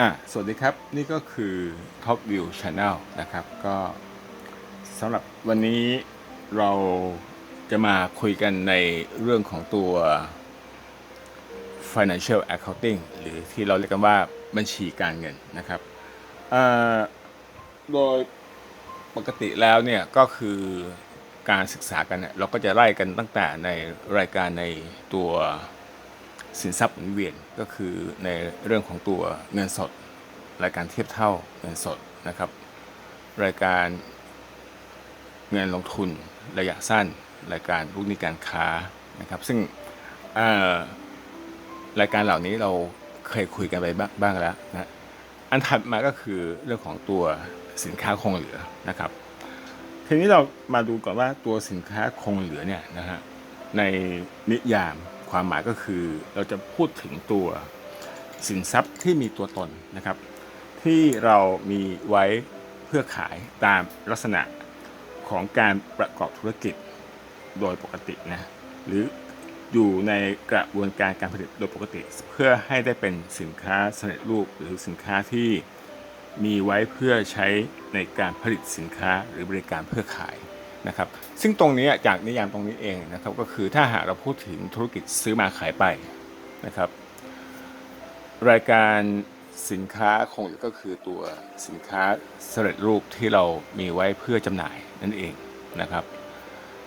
อะสวัสดีครับ นี่ก็คือ Top View Channel นะครับ ก็สำหรับวันนี้เราจะมาคุยกันในเรื่องของตัว Financial Accounting หรือที่เราเรียกกันว่าบัญชีการเงินนะครับโดยปกติแล้วเนี่ยก็คือการศึกษากันเนี่ยเราก็จะไล่กันตั้งแต่ในรายการในตัว สินทรัพย์หมุนเวียนก็คือในเรื่องของตัวเงินสด รายการเทียบเท่าเงินสดนะครับ รายการเงินลงทุนระยะสั้น รายการลูกหนี้การค้านะครับ ซึ่งรายการเหล่านี้เราเคยคุยกันไปบ้างแล้วนะอันถัดมาก็คือเรื่องของตัวสินค้าคงเหลือนะครับ ทีนี้เรามาดูก่อนว่าตัวสินค้าคงเหลือเนี่ยนะฮะในนิยาม ความหมายก็คือเราจะพูดถึงตัวสินทรัพย์ที่มีตัวตนนะครับ ที่เรามีไว้เพื่อขายตามลักษณะของการประกอบธุรกิจโดยปกตินะหรืออยู่ในกระบวนการการผลิตโดยปกติ เพื่อให้ได้เป็นสินค้าสำเร็จรูปหรือสินค้าที่มีไว้เพื่อใช้ในการผลิตสินค้าหรือบริการเพื่อขายนะครับ ซึ่งตรงนี้จากนิยามตรงนี้เองนะครับก็คือถ้าหากเราพูดถึงธุรกิจซื้อมาขายไปนะครับ รายการสินค้าคงเหลือก็คือตัวสินค้าสำเร็จรูปที่เรามีไว้เพื่อจำหน่ายนั่นเองนะครับ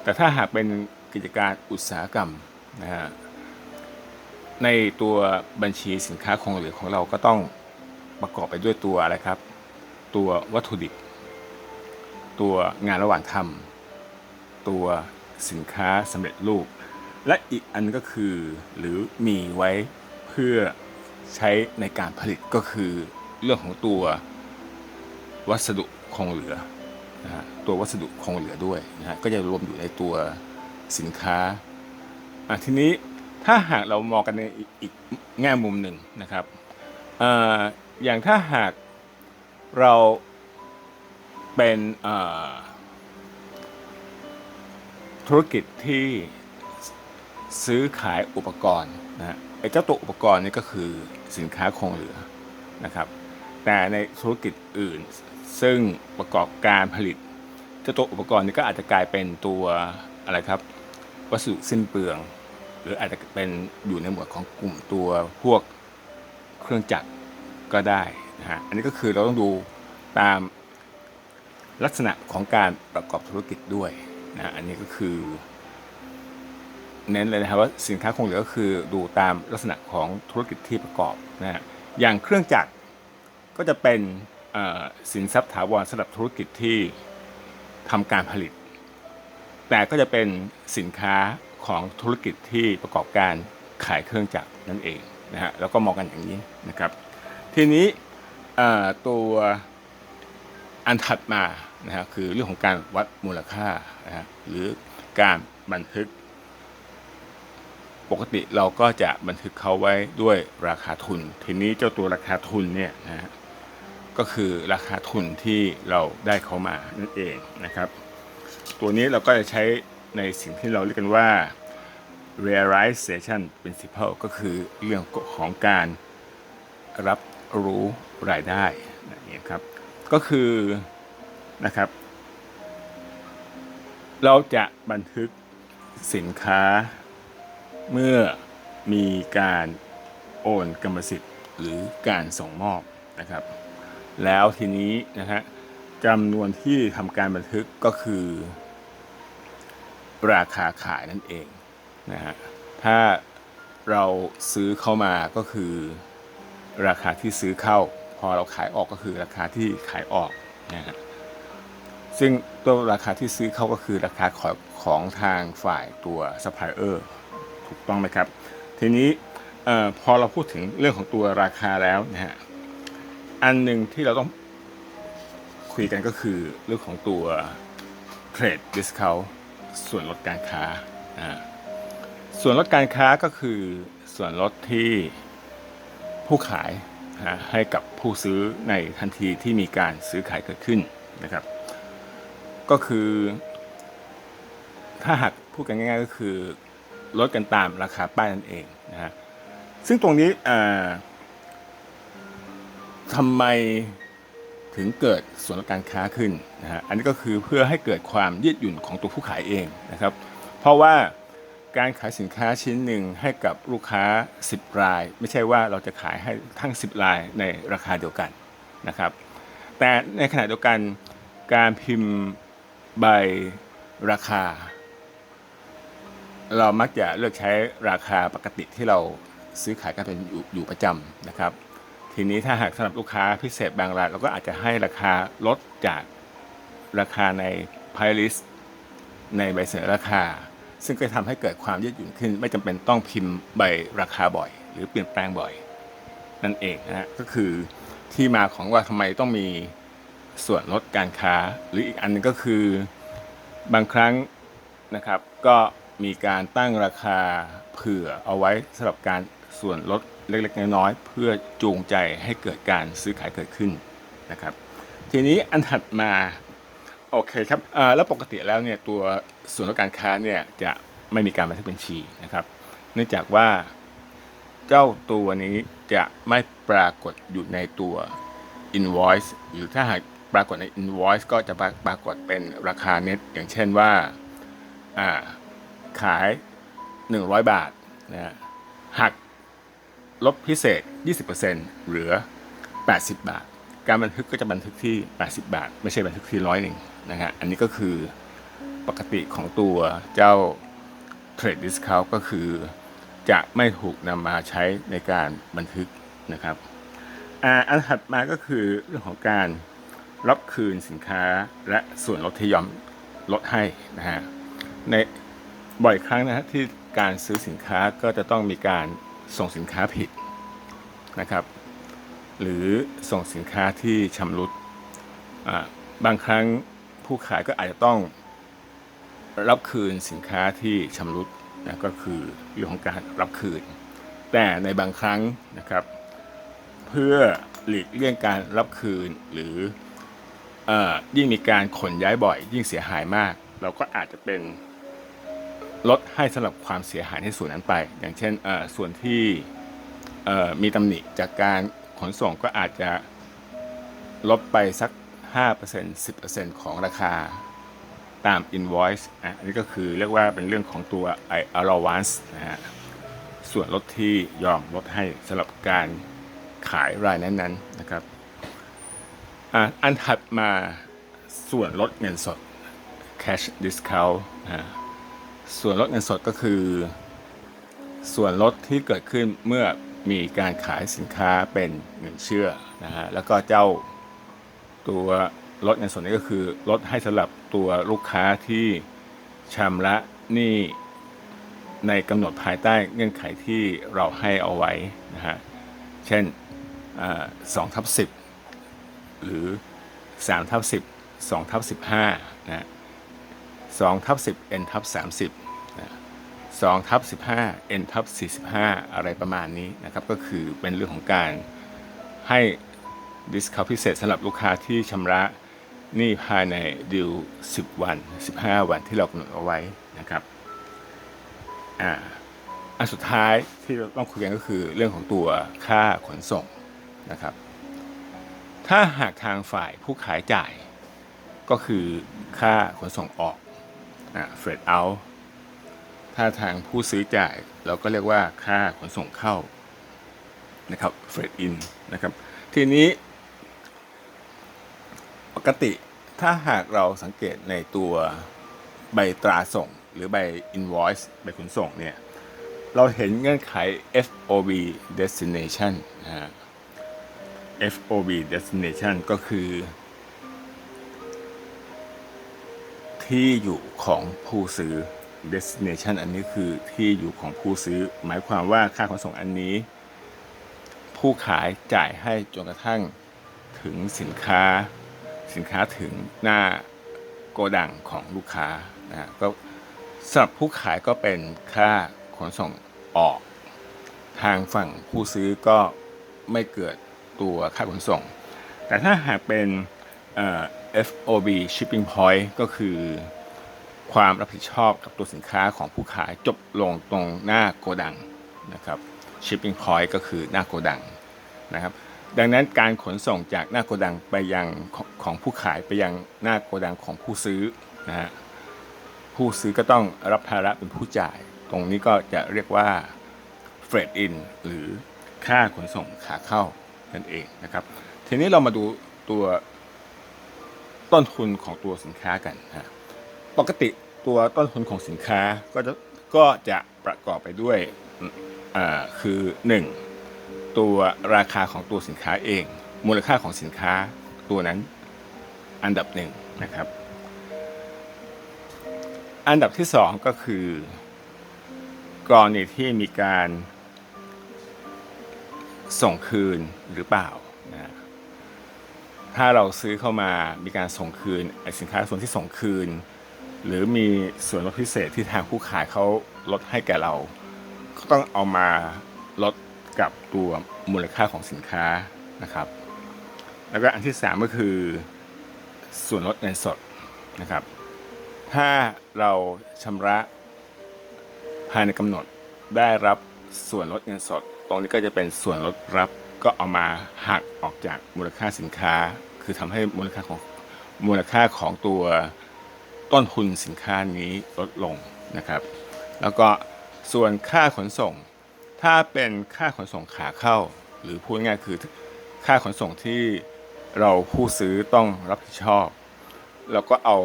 แต่ถ้าหากเป็นกิจการอุตสาหกรรมนะฮะในตัวบัญชีสินค้าคงเหลือของเราก็ต้องประกอบไปด้วยตัวอะไรครับ ตัววัตถุดิบ ตัวงานระหว่างทำ ตัวสินค้าสำเร็จรูป และอีกอันก็คือหรือมีไว้เพื่อใช้ในการผลิตก็คือเรื่องของตัววัสดุคงเหลือนะฮะตัววัสดุคงเหลือด้วยนะฮะก็จะรวมอยู่ในตัวสินค้าอะทีนี้ถ้าหากเรามองกันในอีกแง่มุมหนึ่งนะครับอ่อย่างถ้าหากเราเป็นอ่อ ธุรกิจที่ซื้อขายอุปกรณ์นะฮะไอ้เจ้าตัวอุปกรณ์นี่ก็คือสินค้าคงเหลือนะครับ แต่ในธุรกิจอื่น ซึ่งประกอบการผลิต เจ้าตัวอุปกรณ์นี่ก็อาจจะกลายเป็นตัวอะไรครับวัสดุสิ้นเปลือง หรืออาจจะเป็นอยู่ในหมวดของกลุ่มตัวพวกเครื่องจักรก็ได้นะฮะอันนี้ก็คือเราต้องดูตามลักษณะของการประกอบธุรกิจด้วย นะอันนี้ก็คือ เน้นเลยนะครับว่าสินค้าคงเหลือก็คือดูตามลักษณะของธุรกิจที่ประกอบนะฮะอย่างเครื่องจักรก็จะเป็นสินทรัพย์ถาวรสำหรับธุรกิจที่ทำการผลิต แต่ก็จะเป็นสินค้าของธุรกิจที่ประกอบการขายเครื่องจักรนั่นเองนะฮะแล้วก็มองกันอย่างนี้นะครับ ทีนี้ตัวอันถัดมา นะฮะคือเรื่องของการวัดมูลค่านะฮะหรือการบันทึก ปกติเราก็จะบันทึกเขาไว้ด้วยราคาทุน ทีนี้เจ้าตัวราคาทุนเนี่ยนะฮะก็คือราคาทุนที่เราได้เขามานั่นเองนะครับ ตัวนี้เราก็จะใช้ในสิ่งที่เราเรียกกันว่า realization principle ก็คือเรื่องของการรับรู้รายได้นี้ครับ ก็คือ นะครับ เราจะบันทึกสินค้า เมื่อมีการโอนกรรมสิทธิ์หรือการส่งมอบนะครับ แล้วทีนี้นะฮะจำนวนที่ทำการบันทึกก็คือ ราคาขายนั่นเองนะฮะถ้าเราซื้อเข้ามาก็คือราคาที่ซื้อเข้า พอเราขายออกก็คือราคาที่ขายออกนะฮะ ซึ่งตัวราคาที่ซื้อเขาก็คือราคาของของทางฝ่ายตัวซัพพลายเออร์ถูกต้องไหมครับ ทีนี้ออพอเราพูดถึงเรื่องของตัวราคาแล้วนะฮะอันหนึ่งที่เราต้องคุยกันก็คือเรื่องของตัว Trade Discount ส่วนลดการค้าส่วนลดการค้าก็คือส่วนลดที่ผู้ขายให้กับผู้ซื้อในทันทีที่มีการซื้อขายเกิดขึ้นนะครับ ก็คือ ถ้าหากพูดกันง่าย ๆ ก็คือลดกันตามราคาป้ายนั่นเองนะฮะซึ่งตรงนี้ทำไมถึงเกิดส่วนลดการค้าขึ้นนะฮะอันนี้ก็คือเพื่อให้เกิดความยืดหยุ่นของตัวผู้ขายเองนะครับ เพราะว่าการขายสินค้าชิ้นหนึ่งให้กับลูกค้า 10 ราย ไม่ใช่ว่าเราจะขายให้ทั้ง 10 รายในราคาเดียวกันนะครับ แต่ในขณะเดียวกันการพิมพ์ ใบราคา เรามักจะเลือกใช้ราคาปกติที่เราซื้อขายกันเป็นอยู่อยู่ประจำนะครับ ทีนี้ถ้าหากสำหรับลูกค้าพิเศษบางรายเราก็อาจจะให้ราคาลดจากราคาใน price list ในใบเสนอราคา ซึ่งก็ทำให้เกิดความยืดหยุ่นขึ้น ไม่จำเป็นต้องพิมพ์ใบราคาบ่อย หรือเปลี่ยนแปลงบ่อย นั่นเองนะฮะก็คือที่มาของว่าทำไมต้องมี ส่วนลดการค้า หรืออีกอันหนึงก็คือบางครั้งนะครับ ก็มีการตั้งราคาเผื่อเอาไว้สำหรับการส่วนลดเล็กๆน้อยๆเพื่อจูงใจให้เกิดการซื้อขายเกิดขึ้นนะครับ ทีนี้อันถัดมาโอเคครับแล้วปกติแล้วเนี่ยตัวส่วนลดการค้าเนี่ยจะไม่มีการบันทึกบัญชีนะครับ เนื่องจากว่าเจ้าตัวนี้จะไม่ปรากฏอยู่ในตัว invoice หรือถ้าหาก ปรากฏใน invoice ก็จะปรากฏเป็นราคาเน็ตอย่างเช่นว่าขาย 100 บาทนะฮะหักลบพิเศษ 20%เหลือ 80 บาท การบันทึกก็จะบันทึกที่ 80 บาท ไม่ใช่บันทึกที่ร้อยหนึ่งนะฮะอันนี้ก็คือปกติของตัวเจ้า Trade Discount ก็คือจะไม่ถูกนำมาใช้ในการบันทึกนะครับ อันถัดมาก็คือเรื่องของการ รับคืนสินค้าและส่วนลดที่ยอมลดให้นะฮะในบ่อยครั้งนะฮะที่การซื้อสินค้าก็จะต้องมีการส่งสินค้าผิดนะครับ หรือส่งสินค้าที่ชำรุดอ่าบางครั้งผู้ขายก็อาจจะต้องรับคืนสินค้าที่ชำรุดนะก็คือเรื่องของการรับคืน แต่ในบางครั้งนะครับ เพื่อหลีกเลี่ยงการรับคืนหรือ ยิ่งมีการขนย้ายบ่อย ยิ่งเสียหายมาก เราก็อาจจะเป็นลดให้สำหรับความเสียหายในส่วนนั้นไป อย่างเช่นส่วนที่มีตำหนิจากการขนส่งก็อาจจะลดไปสัก 5% 10%ของราคาตาม invoice อะอันนี้ก็คือเรียกว่าเป็นเรื่องของตัว allowance นะฮะส่วนลดที่ยอมลดให้สำหรับการขายรายนั้นๆนะครับ อันถัดมาส่วนลดเงินสด cash discount อะส่วนลดเงินสดก็คือ ส่วนลดที่เกิดขึ้นเมื่อมีการขายสินค้าเป็นเงินเชื่อนะฮะแล้วก็เจ้าตัวลดเงินสดนี้ก็คือลดให้สำหรับตัวลูกค้าที่ชำระหนี้ในกำหนดภายใต้เงื่อนไขที่เราให้เอาไว้นะฮะเช่นสองทับสิบ หรือสามทับสิบสองทับสิบห้านะสองทับสิบเอ็นทับสามสิบนะสองทับสิบห้าเอ็นทับสี่สิบห้าอะไรประมาณนี้นะครับ ก็คือเป็นเรื่องของการให้ดิสคาวพิเศษสำหรับลูกค้าที่ชำระหนี้ภายในดิว10 วัน 15 วันที่เรากำหนดเอาไว้นะครับอ่าอันสุดท้ายที่เราต้องคุยกันก็คือเรื่องของตัวค่าขนส่งนะครับ ถ้าหากทางฝ่ายผู้ขายจ่าย ก็คือค่าขนส่งออกอ่าเฟรดเอาถ้าทางผู้ซื้อจ่าย เราก็เรียกว่าค่าขนส่งเข้านะครับเฟรดอินนะครับ ทีนี้ปกติถ้าหากเราสังเกตในตัวใบตราส่ง หรือใบ invoice ใบขนส่งเนี่ย เราเห็นเงื่อนไข FOB destination นะฮะ FOB destination ก็คือ ที่อยู่ของผู้ซื้อ destination อันนี้คือที่อยู่ของผู้ซื้อ หมายความว่าค่าขนส่งอันนี้ ผู้ขายจ่ายให้จนกระทั่งถึงสินค้า สินค้าถึงหน้าโกดังของลูกค้านะก็สำหรับผู้ขายก็เป็นค่าขนส่งออก ทางฝั่งผู้ซื้อก็ไม่เกิด ตัวค่าขนส่ง แต่ถ้าหากเป็น FOB shipping point ก็คือความรับผิดชอบกับตัวสินค้าของผู้ขายจบลงตรงหน้าโกดังนะครับ shipping point ก็คือหน้าโกดังนะครับ ดังนั้นการขนส่งจากหน้าโกดังไปยังของของผู้ขายไปยังหน้าโกดังของผู้ซื้อนะฮะผู้ซื้อก็ต้องรับภาระเป็นผู้จ่าย ตรงนี้ก็จะเรียกว่าเฟรดอินหรือค่าขนส่งขาเข้า นั่นเองนะครับ ทีนี้เรามาดูตัวต้นทุนของตัวสินค้ากันนะปกติตัวต้นทุนของสินค้าก็จะก็จะประกอบไปด้วยอ่าคือ 1. ตัวราคาของตัวสินค้าเอง มูลค่าของสินค้าตัวนั้นอันดับหนึ่งนะครับ อันดับที่สองก็คือกรณีที่มีการ ส่งคืนหรือเปล่านะถ้าเราซื้อเข้ามามีการส่งคืนสินค้าส่วนที่ส่งคืน หรือมีส่วนลดพิเศษที่ทางผู้ขายเขาลดให้แก่เรา ก็ต้องเอามาลดกับตัวมูลค่าของสินค้านะครับ แล้วก็อันที่สามก็คือส่วนลดเงินสดนะครับ ถ้าเราชำระภายในกำหนดได้รับส่วนลดเงินสด ตรงนี้ก็จะเป็นส่วนลดรับก็เอามาหักออกจากมูลค่าสินค้า คือทำให้มูลค่าของมูลค่าของตัวต้นทุนสินค้านี้ลดลงนะครับ แล้วก็ส่วนค่าขนส่ง ถ้าเป็นค่าขนส่งขาเข้า หรือพูดง่ายคือค่าขนส่งที่เราผู้ซื้อต้องรับผิดชอบ แล้วก็เอา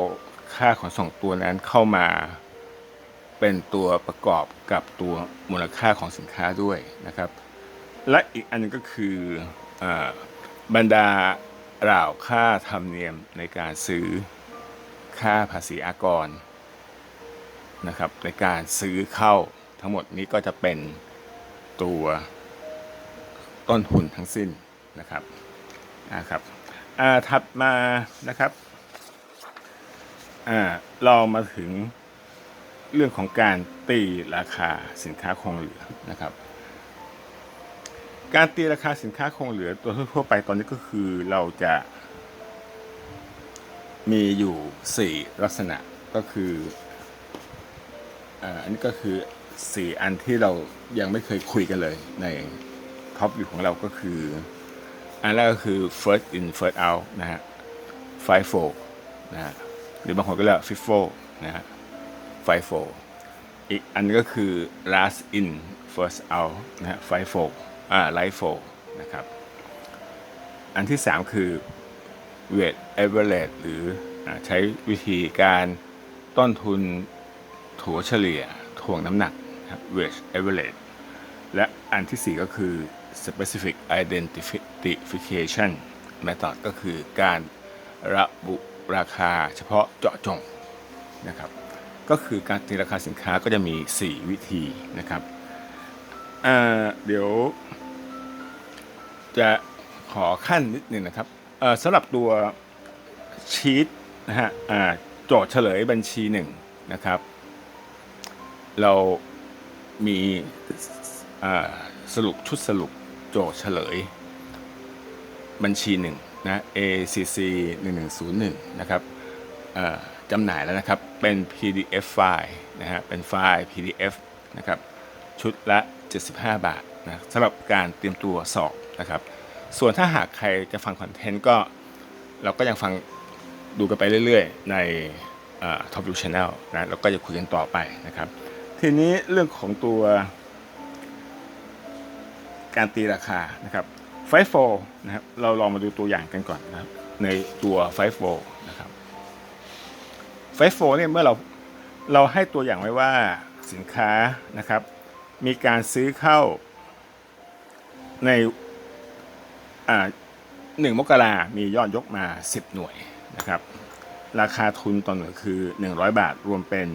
ค่าขนส่งตัวนั้นเข้ามา เป็นตัวประกอบกับตัวมูลค่าของสินค้าด้วยนะครับ และอีกอันนึงก็คืออบรรดาราค่าธรรมเนียมในการซื้อค่าภาษีอากรนะครับในการซื้อเข้าทั้งหมดนี้ก็จะเป็นตัวต้นทุนทั้งสิ้นนะครับนะครับอ่าถัดมานะครับอ่าเรามาถึง เรื่องของการตีราคาสินค้าคงเหลือนะครับ การตีราคาสินค้าคงเหลือตัวทั่วไปตอนนี้ก็คือเราจะมีอยู่ 4 ลักษณะก็คืออันนี้ก็คือ 4 อันที่เรายังไม่เคยคุยกันเลยในท็อปวิวของเราก็คือ อันแรกก็คือ first in first out นะฮะ FIFO นะฮะหรือบางคนก็เรียก FIFO นะฮะ FIFO อีกอันก็คือ last in first out นะฮะ FIFO อ่า LIFO นะครับ อันที่ 3 คือ weight average หรืออใช้วิธีการต้นทุนถัวเฉลี่ยถ่วงน้ำหนัก weight average และอันทีสี่4 ก็คือ specific identification method ก็คือการระบุราคาเฉพาะเจาะจงนะครับ ก็คือการตีราคาสินค้าก็จะมี 4 วิธีนะครับอ่าเดี๋ยว จะขอขั้นนิดหนึ่งนะครับสำหรับตัวชีตนะฮะโจทย์เฉลยบัญชีหนึ่งนะครับ เรามีสรุปชุดสรุปโจทย์เฉลยบัญชีหนึ่งนะ ACC 1101 นะครับ จำหน่ายแล้วนะครับ เป็น PDF ไฟล์นะฮะ เป็นไฟล์ PDF นะครับ ชุดละ 75 บาทนะสำหรับการเตรียมตัวสอบนะครับ ส่วนถ้าหากใครจะฟังคอนเทนต์ก็ เราก็ยังฟังดูกันไปเรื่อยๆ ใน Top View Channel นะเราก็จะคุยกันต่อไปนะครับ ทีนี้เรื่องของตัวการตีราคานะครับไฟโฟนะครับเราลองมาดูตัวอย่างกันก่อนนะครับในตัวไฟโฟ ฟโฟเนี่ยเมื่อเราเราให้ตัวอย่างไว้ว่าสินค้านะครับ มีการซื้อเข้าในอ่าหนึ่งมกรามียอดยกมา 10 หน่วยนะครับ ราคาทุนต่อหน่วยคือ 100 บาทรวมเป็น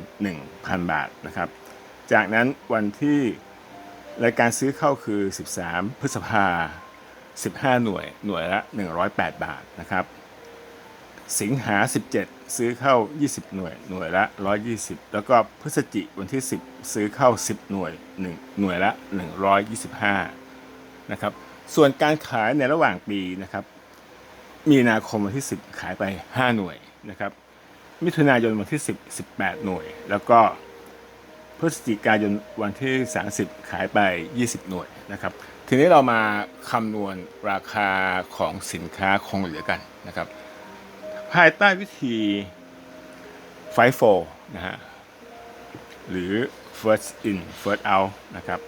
1,000 บาทนะครับ จากนั้นวันที่รายการซื้อเข้าคือ 13 พฤษภา 15 หน่วยหน่วยละ 108 บาทนะครับ สิงหา 17 ซื้อเข้า 20 หน่วย หน่วยละ 120 แล้วก็พฤศจิวันที่ 10 ซื้อเข้า 10 หน่วย 1 หน่วยละ 125 นะครับ ส่วนการขายในระหว่างปีนะครับ มีนาคมวันที่ 10 ขายไป 5 หน่วยนะครับ มิถุนายนวันที่ 10 18 หน่วย แล้วก็พฤศจิกายนวันที่ 30 ขายไป 20 หน่วยนะครับ ทีนี้เรามาคำนวณราคาของสินค้าคงเหลือกันนะครับ ภายใต้วิธีไฟโฟนะฮะ หรือ first in first out นะครับ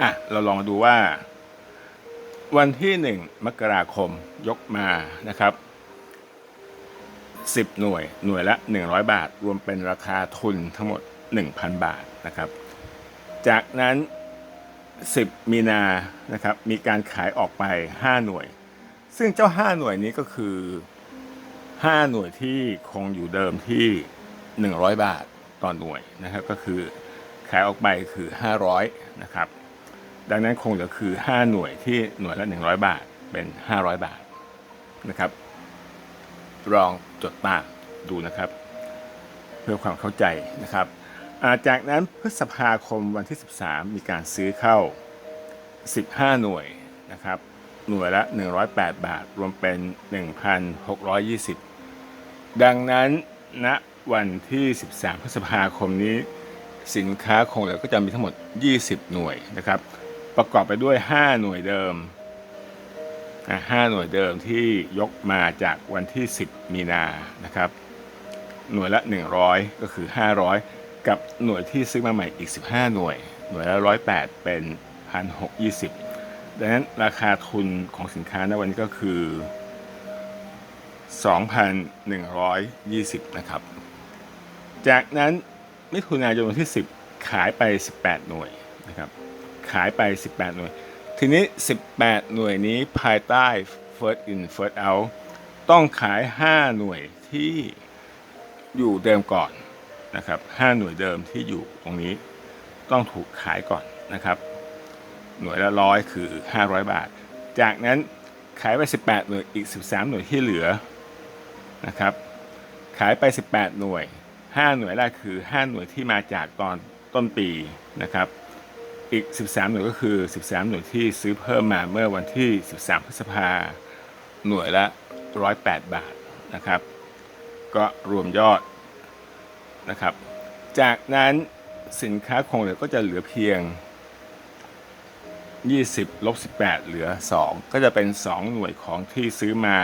อะ เราลองมาดูว่า วันที่1มกราคมยกมานะครับ10หน่วยหน่วยละ100บาท รวมเป็นราคาทุนทั้งหมด1,000บาทนะครับ จากนั้น10มีนานะครับ มีการขายออกไป5หน่วย ซึ่งเจ้า 5 หน่วยนี้ก็คือ 5 หน่วยที่คงอยู่เดิมที่ 100 บาทต่อหน่วยนะครับ ก็คือขายออกไปคือ 500 นะครับ ดังนั้นคงเหลือคือ 5 หน่วยที่หน่วยละ 100 บาทเป็น 500 บาทนะครับลองจดตามดูนะครับ เพื่อความเข้าใจนะครับาจากนั้นพฤษภาคมวันที่ 13 มีการซื้อเข้า 15 หน่วยนะครับ หน่วยละ 108 บาท รวมเป็น 1,620 ดังนั้นณวันที่ 13 พฤษภาคมนี้ สินค้าคงเหลือก็จะมีทั้งหมด 20 หน่วยนะครับ ประกอบไปด้วย 5 หน่วยเดิม5หน่วยเดิมที่ยกมาจากวันที่ 10 มีนานะครับ หน่วยละ 100 ก็คือ 500 กับหน่วยที่ซื้อมาใหม่อีก 15 หน่วย หน่วยละ 108 เป็น 1,620 ดังนั้นราคาทุนของสินค้าในวันนี้ก็คือ 2,120 นะครับ จากนั้นมิถุนายนวันที่ 10 ขายไป 18 หน่วยนะครับ ขายไป 18 หน่วย ทีนี้ 18 หน่วยนี้ภายใต้ first in first out ต้องขาย 5 หน่วยที่อยู่เดิมก่อนนะครับ 5 หน่วยเดิมที่อยู่ตรงนี้ต้องถูกขายก่อนนะครับ หน่วยละร้อยคือ 500 บาท จากนั้นขายไป 18 หน่วยอีก 13 หน่วยที่เหลือนะครับ ขายไป 18 หน่วย 5 หน่วยแรกคือ 5 หน่วยที่มาจากตอนต้นปีนะครับ อีก 13 หน่วยก็คือ 13 หน่วยที่ซื้อเพิ่มมาเมื่อวันที่ 13 พฤษภาหน่วยละ 108 บาทนะครับ ก็รวมยอดนะครับ จากนั้นสินค้าคงเหลือก็จะเหลือเพียง 20ลบ18 เหลือ 2 ก็จะเป็น 2 หน่วยของที่ซื้อมา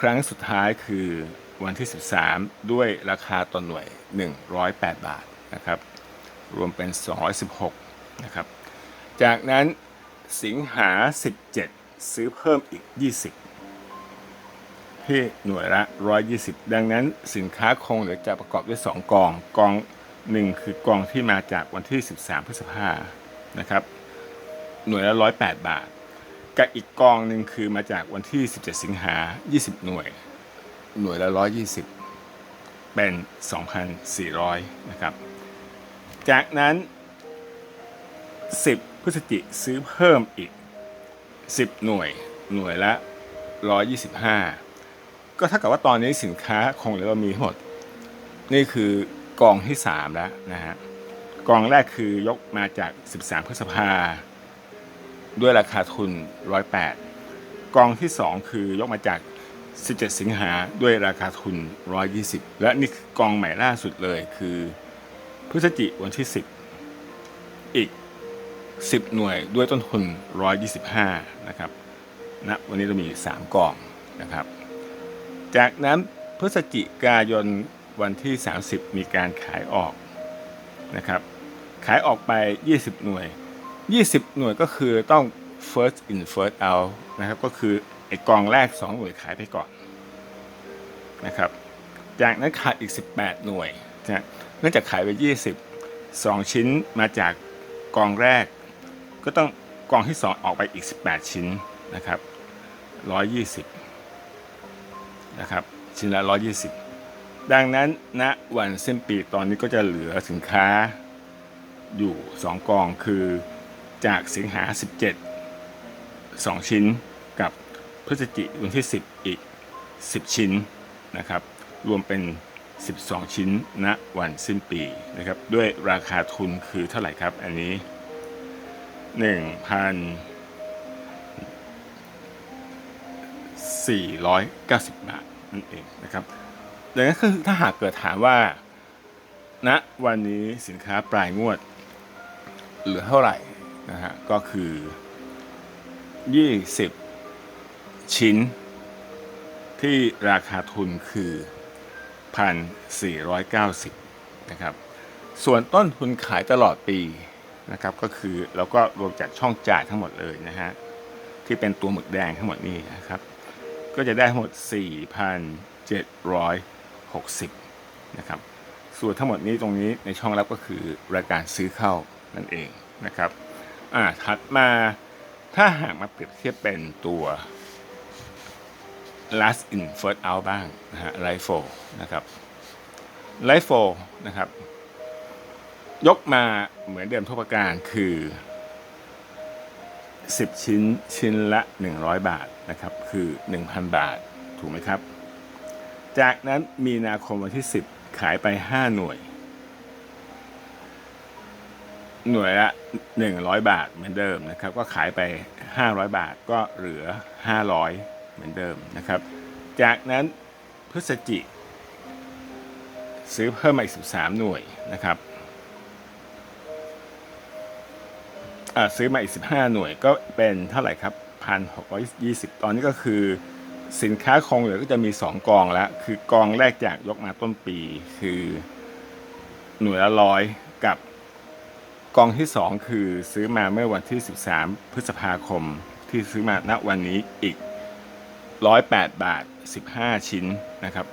ครั้งสุดท้ายคือวันที่ 13 ด้วยราคาต่อหน่วย 108 บาทนะครับ รวมเป็น 216 นะครับ จากนั้นสิงหา 17 ซื้อเพิ่มอีก 20 ที่หน่วยละ 120 ดังนั้นสินค้าคงเหลือจะประกอบด้วย 2 กอง กองหนึ่งคือกองที่มาจากวันที่ 13 พฤษภานะครับ หน่วยละ108บาท กับอีกกองหนึ่งคือมาจากวันที่ 17 สิงหา 20 หน่วย หน่วยละ 120 เป็น 2,400 นะครับ จากนั้น 10 พฤศจิซื้อเพิ่มอีก 10 หน่วย หน่วยละ 125 ก็เท่ากับว่าตอนนี้สินค้าคงเหลือเรามีทั้งหมด นี่คือกองที่ 3 แล้วนะฮะ กองแรกคือยกมาจาก 13 พฤษภา ด้วยราคาทุน 108 กองที่ 2 คือยกมาจาก 17 สิงหาด้วยราคาทุน 120 และนี่คือกองใหม่ล่าสุดเลยคือ พฤศจิวันที่ 10 อีก 10 หน่วยด้วยต้นทุน 125 นะครับณนะวันนี้เรามี 3 กองนะครับ จากนั้นพฤศจิกายนวันที่ 30 มีการขายออกนะครับ ขายออกไป 20 หน่วย 20 หน่วยก็คือต้อง first in first out นะครับ ก็คือไอ้กองแรก 2 หน่วยขายไปก่อนนะครับ จากนั้นขาดอีก 18 หน่วยนะเนื่องจากขายไป 20 2 ชิ้นมาจากกองแรก ก็ต้องกองที่ 2 ออกไปอีก 18 ชิ้นนะครับ 120 นะครับ ชิ้นละ 120 ดังนั้นณวันสิ้นปีตอนนี้ก็จะเหลือสินค้าอยู่ 2 กองคือ จากสิงหา 17 2 ชิ้น กับพฤศจิกายนวันที่ 10 อีก 10 ชิ้นนะครับ รวมเป็น 12 ชิ้นณวันสิ้นปีนะครับ ด้วยราคาทุนคือเท่าไหร่ครับ อันนี้ 1,490 บาทนั่นเองนะครับดังนั้นคือถ้าหากเกิดถามว่าณวันนี้สินค้าปลายงวดเหลือเท่าไหร่ นะฮะก็คือ 20 ชิ้น ที่ราคาทุนคือ 1,490นะครับส่วนต้นทุนขายตลอดปีนะครับก็คือเราก็รวมจากช่องจ่ายทั้งหมดเลยนะฮะที่เป็นตัวหมึกแดงทั้งหมดนี่นะครับก็จะได้ทั้งหมด 4,760นะครับส่วนทั้งหมดนี้ตรงนี้ในช่องรับก็คือรายการซื้อเข้านั่นเองนะครับ อ่าถัดมาถ้าหากมาเปรียบเทียบเป็นตัว last in first out บ้างนะฮะ l i f e นะครับ l i f e นะครับ ยกมาเหมือนเดิมทุกประการคือ 10 ชิ้นชิ้นละ 100 บาทนะครับ คือ 1,000 บาทถูกไหมครับ จากนั้นมีนาคมวันที่ 10 ขายไป 5 หน่วย หน่วยละ100บาทเหมือนเดิมนะครับ ก็ขายไป500บาทก็เหลือ500เหมือนเดิมนะครับ จากนั้นพฤศจิ ซื้อเพิ่มมาอีก13หน่วยนะครับซื้อมาอีก15หน่วยก็เป็นเท่าไหร่ครับ1,620ตอนนี้ก็คือสินค้าคงเหลือก็จะมี2กองแล้ว คือกองแรกจากยกมาต้นปี คือหน่วยละร้อยกับ กองที่ 2 คือซื้อมาเมื่อวันที่ 13 พฤษภาคม ที่ซื้อมาณวันนี้อีก 108 บาท 15 ชิ้นนะครับ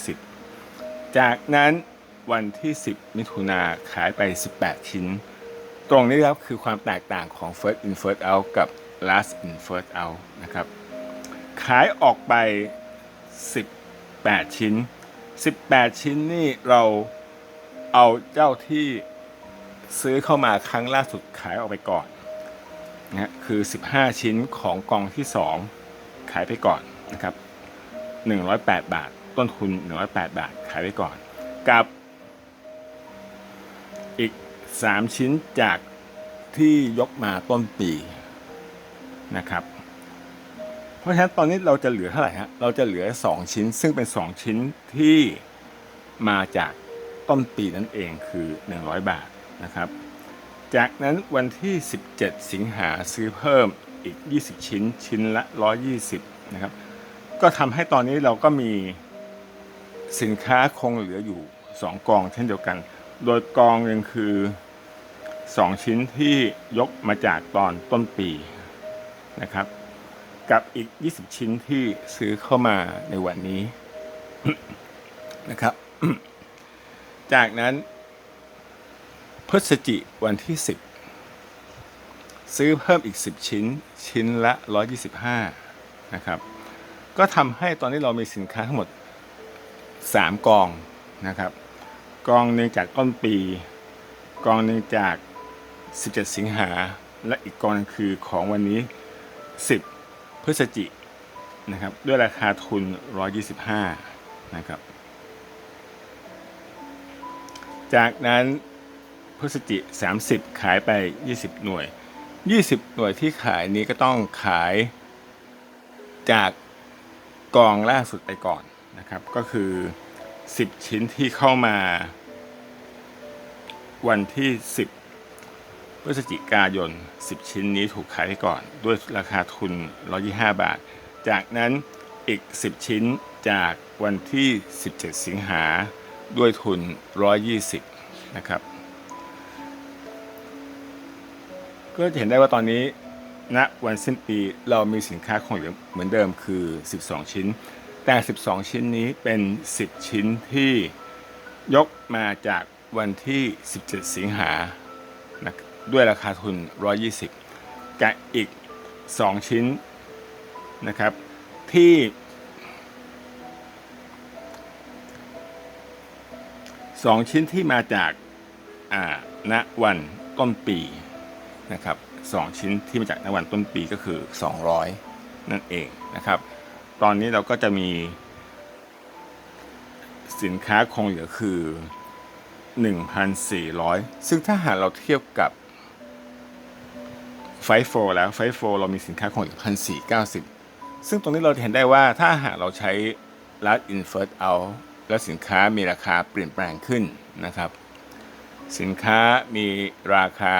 1,620 จากนั้นวันที่ 10 มิถุนาขายไป 18 ชิ้น ตรงนี้ครับคือความแตกต่างของ first in first out กับ last in first out นะครับ ขายออกไป 18 ชิ้น 18 ชิ้นนี่เราเอาเจ้าที่ ซื้อเข้ามาครั้งล่าสุดขายออกไปก่อนนะคือ 15 ชิ้นของกองที่ 2 ขายไปก่อนนะครับ 108 บาท ต้นทุน 108 บาท ขายไปก่อน กับ อีก 3 ชิ้นจากที่ยกมาต้นปีนะครับ เพราะฉะนั้นตอนนี้เราจะเหลือเท่าไหร่ฮะ เราจะเหลือ 2 ชิ้น ซึ่งเป็น 2 ชิ้นที่มาจากต้นปีนั่นเองคือ 100 บาท นะครับ จากนั้นวันที่ 17 สิงหาซื้อเพิ่มอีก 20 ชิ้นชิ้นละ 120 นะครับ ก็ทำให้ตอนนี้เราก็มีสินค้าคงเหลืออยู่ 2 กองเช่นเดียวกัน โดยกองหนึ่งคือ 2 ชิ้นที่ยกมาจากตอนต้นปีนะครับ กับอีก 20 ชิ้นที่ซื้อเข้ามาในวันนี้นะครับ จากนั้น พฤศจิวันที่ 10 ซื้อเพิ่มอีก 10 ชิ้น ชิ้นละ 125 นะครับ ก็ทำให้ตอนนี้เรามีสินค้าทั้งหมด 3 กองนะครับ กองหนึ่งจากต้นปี กองหนึ่งจาก 17 สิงหา และอีกกองคือของวันนี้ 10 พฤศจินะครับ ด้วยราคาทุน 125 นะครับ จากนั้น พฤศจิ 30 ขายไป 20 หน่วย 20 หน่วยที่ขายนี้ก็ต้องขายจากกองล่าสุดไปก่อนนะครับ ก็คือ 10 ชิ้นที่เข้ามา วันที่ 10 พฤศจิกายน 10 ชิ้นนี้ถูกขายไปก่อน ด้วยราคาทุน 125 บาท จากนั้นอีก 10 ชิ้นจากวันที่ 17 สิงหาด้วยทุน 120 นะครับ ก็จะเห็นได้ว่าตอนนี้ณวันสิ้นปีเรามีสินค้าคงเหลือเหมือนเดิมคือ 12 ชิ้น แต่ 12 ชิ้นนี้เป็น 10 ชิ้นที่ยกมาจากวันที่ 17 สิงหานะด้วยราคาทุน 120 กับอีก 2 ชิ้นนะครับ ที่ 2 ชิ้นที่มาจากณวันต้นปี นะครับสองชิ้นที่มาจากณวันต้นปีก็คือ 200 นั่นเองนะครับ ตอนนี้เราก็จะมีสินค้าคงเหลือคือ 1,400 ซึ่งถ้าหากเราเทียบกับไฟโฟแล้วไฟโฟเรามีสินค้าคงเหลือ1,490 ซึ่งตรงนี้เราเห็นได้ว่าถ้าหากเราใช้ last in first out แล้วสินค้ามีราคาเปลี่ยนแปลงขึ้นนะครับ สินค้ามีราคา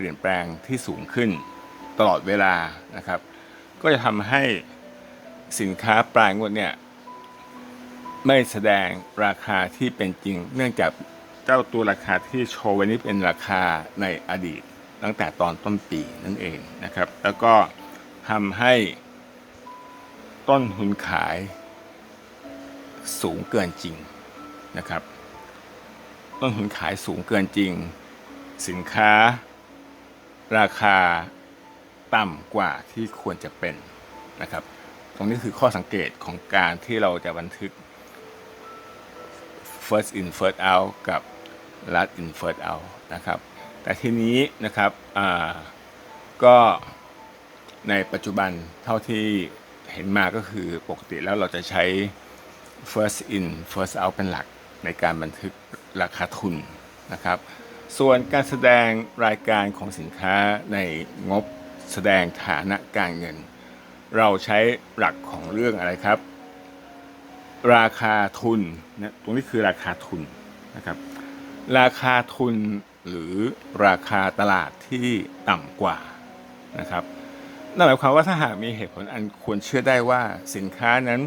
ปลี่ยนแปลงที่สูงขึ้นตลอดเวลานะครับ ก็จะทำให้สินค้าปลายงวดเนี่ยไม่แสดงราคาที่เป็นจริง เนื่องจากเจ้าตัวราคาที่โชว์ไว้นี้เป็นราคาในอดีต ตั้งแต่ตอนต้นปีนั่นเองนะครับ แล้วก็ทำให้ต้นทุนขายสูงเกินจริงนะครับ ต้นทุนขายสูงเกินจริง สินค้า ราคาต่ำกว่าที่ควรจะเป็นนะครับ ตรงนี้คือข้อสังเกตของการที่เราจะบันทึก first in first out กับ last in first out นะครับ แต่ทีนี้นะครับอ่าก็ในปัจจุบันเท่าที่เห็นมาก็คือปกติแล้วเราจะใช้ first in first out เป็นหลักในการบันทึกราคาทุนนะครับ ส่วนการแสดงรายการของสินค้าในงบแสดงฐานะการเงิน เราใช้หลักของเรื่องอะไรครับ ราคาทุนนะตรงนี้คือราคาทุนนะครับ ราคาทุนหรือราคาตลาดที่ต่ำกว่านะครับนั่นหมายความว่าถ้าหากมีเหตุผลอันควรเชื่อได้ว่าสินค้านั้น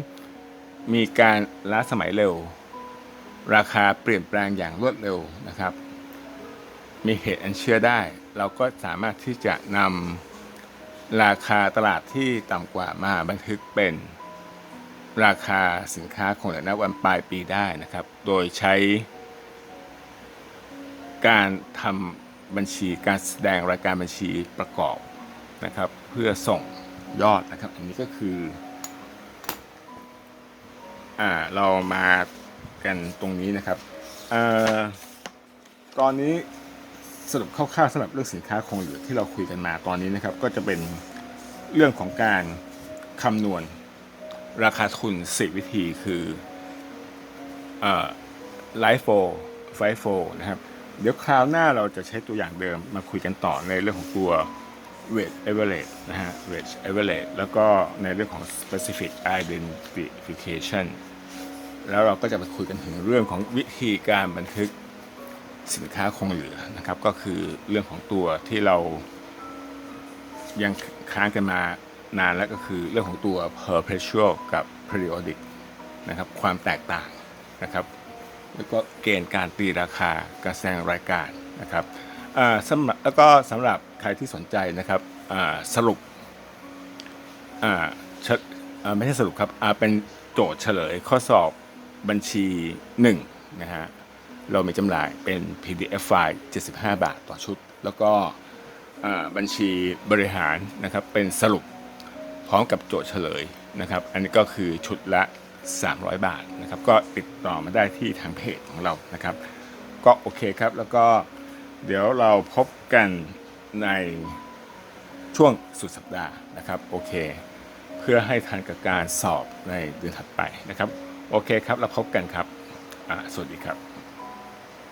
มีการล้าสมัยเร็ว ราคาเปลี่ยนแปลงอย่างรวดเร็วนะครับ มีเหตุอันเชื่อได้ เราก็สามารถที่จะนำราคาตลาดที่ต่ำกว่ามาบันทึกเป็น ราคาสินค้าของแต่ละวันปลายปีได้นะครับ โดยใช้ การทำบัญชีการแสดงรายการบัญชีประกอบนะครับ เพื่อส่งยอดนะครับ อันนี้ก็คืออ่าเรามากันตรงนี้นะครับเอ่อตอนนี้ สรุปคร่าวๆสำหรับเรื่องสินค้าคงเหลือที่เราคุยกันมาตอนนี้นะครับ ก็จะเป็นเรื่องของการคำนวณราคาทุนสิวิธีคืออ่าไลฟ์โฟไฟโฟนะครับ เดี๋ยวคราวหน้าเราจะใช้ตัวอย่างเดิมมาคุยกันต่อในเรื่องของตัว rate average นะฮะ rate average แล้วก็ในเรื่องของ specific identification แล้วเราก็จะไปคุยกันถึงเรื่องของวิธีการบันทึก สินค้าคงเหลือนะครับ ก็คือเรื่องของตัวที่เรายังค้างกันมานานแล้วก็คือเรื่องของตัว perpetual กับ periodic นะครับ ความแตกต่างนะครับ แล้วก็เกณฑ์การตีราคาการแสดงรายการนะครับสำหรับแล้วก็สำหรับใครที่สนใจนะครับสรุปไม่ใช่สรุปครับเป็นโจทย์เฉลยข้อสอบบัญชี 1 นะฮะ เรามีจำหน่ายเป็น PDF ไฟล์ 75 บาทต่อชุด แล้วก็บัญชีบริหารนะครับเป็นสรุปพร้อมกับโจทย์เฉลยนะครับ อันนี้ก็คือชุดละ 300 บาทนะครับ ก็ติดต่อมาได้ที่ทางเพจของเรานะครับ ก็โอเคครับ แล้วก็เดี๋ยวเราพบกันในช่วงสุดสัปดาห์นะครับ โอเค เพื่อให้ทันกับการสอบในเดือนถัดไปนะครับ โอเคครับ เราพบกันครับ สวัสดีครับ